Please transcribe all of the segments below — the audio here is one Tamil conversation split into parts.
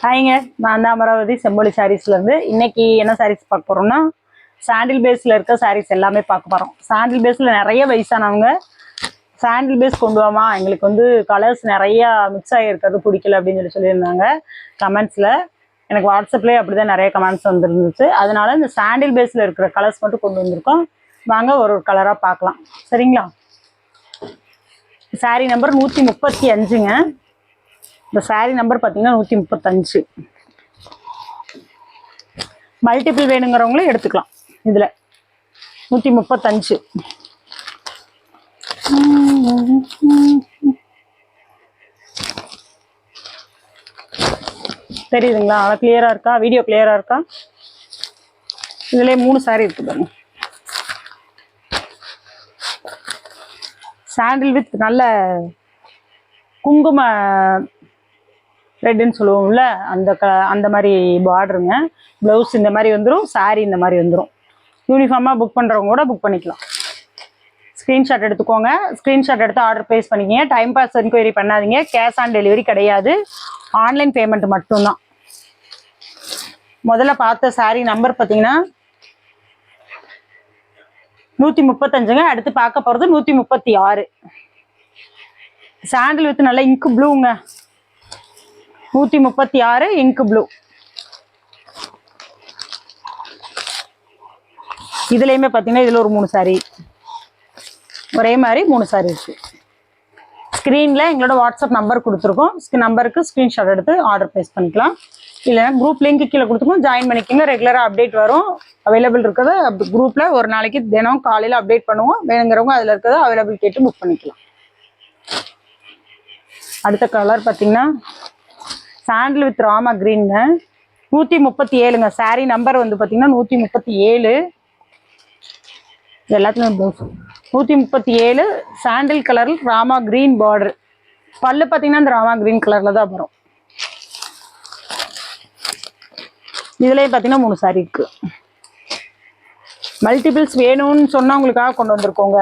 ஹாய்ங்க. நான் தான் அமராவதி செம்மொழி சாரீஸ்லேருந்து இன்னைக்கு என்ன சாரீஸ் பார்க்க போகிறோம்னா சாண்டில் பேஸில் இருக்க சாரீஸ் எல்லாமே பார்க்க போகிறோம் சாண்டில் பேஸில் நிறைய வயசானவங்க சாண்டில் பேஸ் கொண்டு வாமா. எங்களுக்கு வந்து கலர்ஸ் நிறையா மிக்ஸ் ஆகிருக்கிறது பிடிக்கல அப்படின்னு சொல்லி சொல்லியிருந்தாங்க. கமெண்ட்ஸில் எனக்கு வாட்ஸ்அப்லேயே அப்படி தான் நிறைய கமெண்ட்ஸ் வந்துருந்துச்சு. அதனால இந்த சாண்டில் பேஸில் இருக்கிற கலர்ஸ் மட்டும் கொண்டு வந்திருக்கோம். வாங்க ஒரு ஒரு கலராக பார்க்கலாம். சரிங்களா? சாரீ நம்பர் நூற்றி முப்பத்தி அஞ்சுங்க. இந்த சாரீ நம்பர் பார்த்தீங்கன்னா நூற்றி முப்பத்தஞ்சு. மல்டிபிள் வேணுங்கிறவங்களும் எடுத்துக்கலாம். இதில் நூற்றி முப்பத்தஞ்சு. தெரியுதுங்களா? அவ்வளோ கிளியராக இருக்கா? வீடியோ கிளியராக இருக்கா? இதுலேயே மூணு சாரீ இருக்குதுங்க பாருங்க. சாண்டில் வித் நல்ல குங்கும ரெட்டுன்னு சொல்லுவோம்ல அந்த க அந்த மாதிரி பார்டருங்க ப்ளவுஸ் இந்த மாதிரி வந்துடும் சாரீ இந்த மாதிரி வந்துடும் யூனிஃபார்மாக புக் பண்ணுறவங்க கூட புக் பண்ணிக்கலாம். ஸ்க்ரீன்ஷாட் எடுத்துக்கோங்க. ஸ்க்ரீன்ஷாட் எடுத்து ஆர்டர் ப்ளேஸ் பண்ணிக்கிங்க. டைம் பாஸ் என்கொயரி பண்ணாதீங்க. கேஷ் ஆன் டெலிவரி கிடையாது. ஆன்லைன் பேமெண்ட் மட்டும்தான். முதல்ல பார்த்த சாரீ நம்பர் பார்த்தீங்கன்னா நூற்றி முப்பத்தஞ்சுங்க அடுத்து பார்க்க போகிறது நூற்றி முப்பத்தி ஆறு. சாண்டில் வித் நல்லா இங்கு ப்ளூங்க நூற்றி முப்பத்தி ஆறு இங்கு ப்ளூ. இதுலேயுமே பார்த்தீங்கன்னா இதில் ஒரு மூணு சாரி ஒரே மாதிரி மூணு சாரி இருக்கு. ஸ்க்ரீனில் எங்களோட வாட்ஸ்அப் நம்பர் கொடுத்துருக்கோம். நம்பருக்கு ஸ்க்ரீன்ஷாட் எடுத்து ஆர்டர் ப்ளேஸ் பண்ணிக்கலாம். இல்லைன்னா குரூப் லிங்க் கீழே கொடுத்துருக்கோம். ஜாயின் பண்ணிக்கோங்க. ரெகுலராக அப்டேட் வரும். அவைலபிள் இருக்கிறத குரூப்பில் ஒரு நாளைக்கு தினம் காலையில் அப்டேட் பண்ணுவோம். வேணுங்கிறவங்க அதில் இருக்கிறத அவைலபிள் கேட்டு புக் பண்ணிக்கலாம். அடுத்த கலர் பார்த்தீங்கன்னா சாண்டில் வித் ராமா க்ரீனுங்க நூற்றி முப்பத்தி ஏழுங்க சாரீ நம்பர் வந்து பார்த்தீங்கன்னா நூற்றி முப்பத்தி ஏழு எல்லாத்துலேயும் ப்ளவுஸ் நூற்றி முப்பத்தி ஏழு சாண்டில் கலரில் ராமா க்ரீன் பார்டர் பல்லு பார்த்தீங்கன்னா அந்த ராமா க்ரீன் கலரில் தான் வரும். இதுலேயும் பார்த்தீங்கன்னா மூணு saree இருக்கு. மல்டிபிள்ஸ் வேணும்னு சொன்னால் உங்களுக்காக கொண்டு வந்திருக்கோங்க.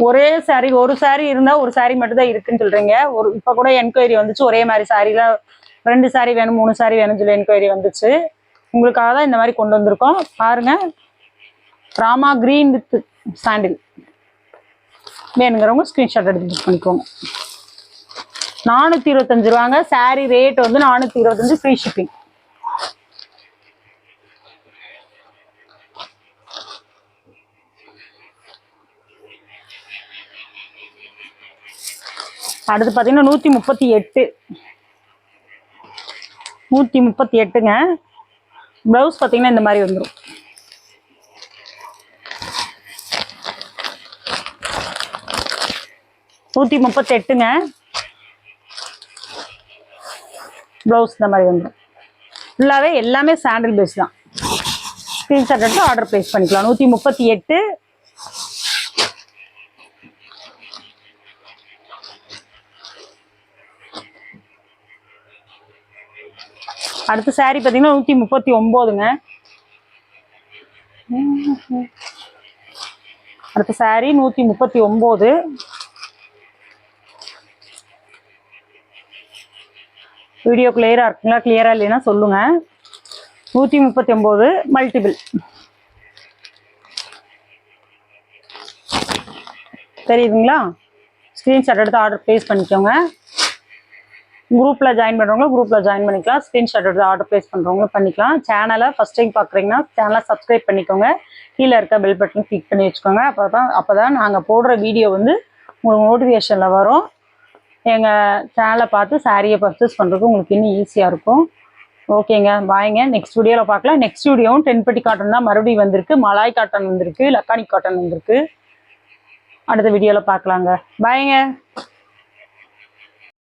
ஒரே சாரி ஒரு சாரி இருந்தால் ஒரு சாரி மட்டும்தான் இருக்குன்னு சொல்கிறீங்க ஒரு இப்போ கூட என்கொயரி வந்துச்சு ஒரே மாதிரி சாரியில் ரெண்டு சாரி வேணும் மூணு சாரி வேணும்னு சொல்லி என்கொயரி வந்துச்சு. உங்களுக்காக தான் இந்த மாதிரி கொண்டு வந்திருக்கோம். பாருங்க. ராமா க்ரீன் வித் சாண்டில் வேணுங்கிறவங்க ஸ்க்ரீன்ஷாட் எடுத்து புக் பண்ணிக்கோங்க. நானூற்றி இருபத்தஞ்சு ரூபாங்க. saree ரேட் வந்து நானூற்றி இருபத்தஞ்சு ஃப்ரீ ஷிப்பிங் அடுத்து பார்த்தீங்கன்னா நூற்றி முப்பத்தி எட்டு. நூற்றி முப்பத்தி எட்டுங்க. ப்ளவுஸ் பார்த்தீங்கன்னா இந்த மாதிரி வந்துடும் நூற்றி முப்பத்தெட்டுங்க ப்ளவுஸ் இந்த மாதிரி வந்துடும் ஃபுல்லாகவே எல்லாமே சாண்டில் பேஸ் தான். ஸ்க்ரீன்ஷாட் எடுத்து ஆர்டர் ப்ளேஸ் பண்ணிக்கலாம். நூற்றி முப்பத்தி எட்டு. அடுத்த saree பார்த்தீங்கன்னா நூற்றி முப்பத்தி ஒம்போதுங்க. அடுத்த saree நூற்றி முப்பத்தி ஒம்பது. வீடியோ கிளியராக இருக்குங்களா? கிளியராக இல்லைன்னா சொல்லுங்கள் நூற்றி முப்பத்தி ஒம்பது மல்டிபிள் தெரியுதுங்களா? ஸ்க்ரீன்ஷாட் எடுத்து ஆர்டர் ப்ளேஸ் பண்ணிக்கோங்க. குரூப்பில் ஜாயின் பண்ணுறவங்க குரூப்பில் ஜாயின் பண்ணிக்கலாம். ஸ்க்ரீன்ஷாட் எடுத்து ஆர்டர் ப்ளேஸ் பண்ணுறவங்களும் பண்ணிக்கலாம். சேனலை ஃபஸ்ட் டைம் பார்க்குறீங்கன்னா சேனலை சப்ஸ்கிரைப் பண்ணிக்கோங்க. கீழே இருக்க பெல் பட்டன் கிளிக் பண்ணி வச்சுக்கோங்க. அப்போ தான் அப்போ தான் நாங்கள் போடுற வீடியோ வந்து உங்களுக்கு நோட்டிஃபிகேஷனில் வரும். எங்கள் சேனலை பார்த்து சாரியை பர்ச்சேஸ் பண்ணுறதுக்கு உங்களுக்கு இன்னும் ஈஸியாக இருக்கும். ஓகேங்க வாங்க நெக்ஸ்ட் வீடியோவில் பார்க்கலாம். நெக்ஸ்ட் வீடியோவும் டென்பட்டி காட்டன் தான் மறுபடியும் வந்திருக்கு. மலாய் காட்டன் வந்திருக்கு. லக்கானி காட்டன் வந்திருக்கு. அடுத்த வீடியோவில் பார்க்கலாங்க. பாய்ங்க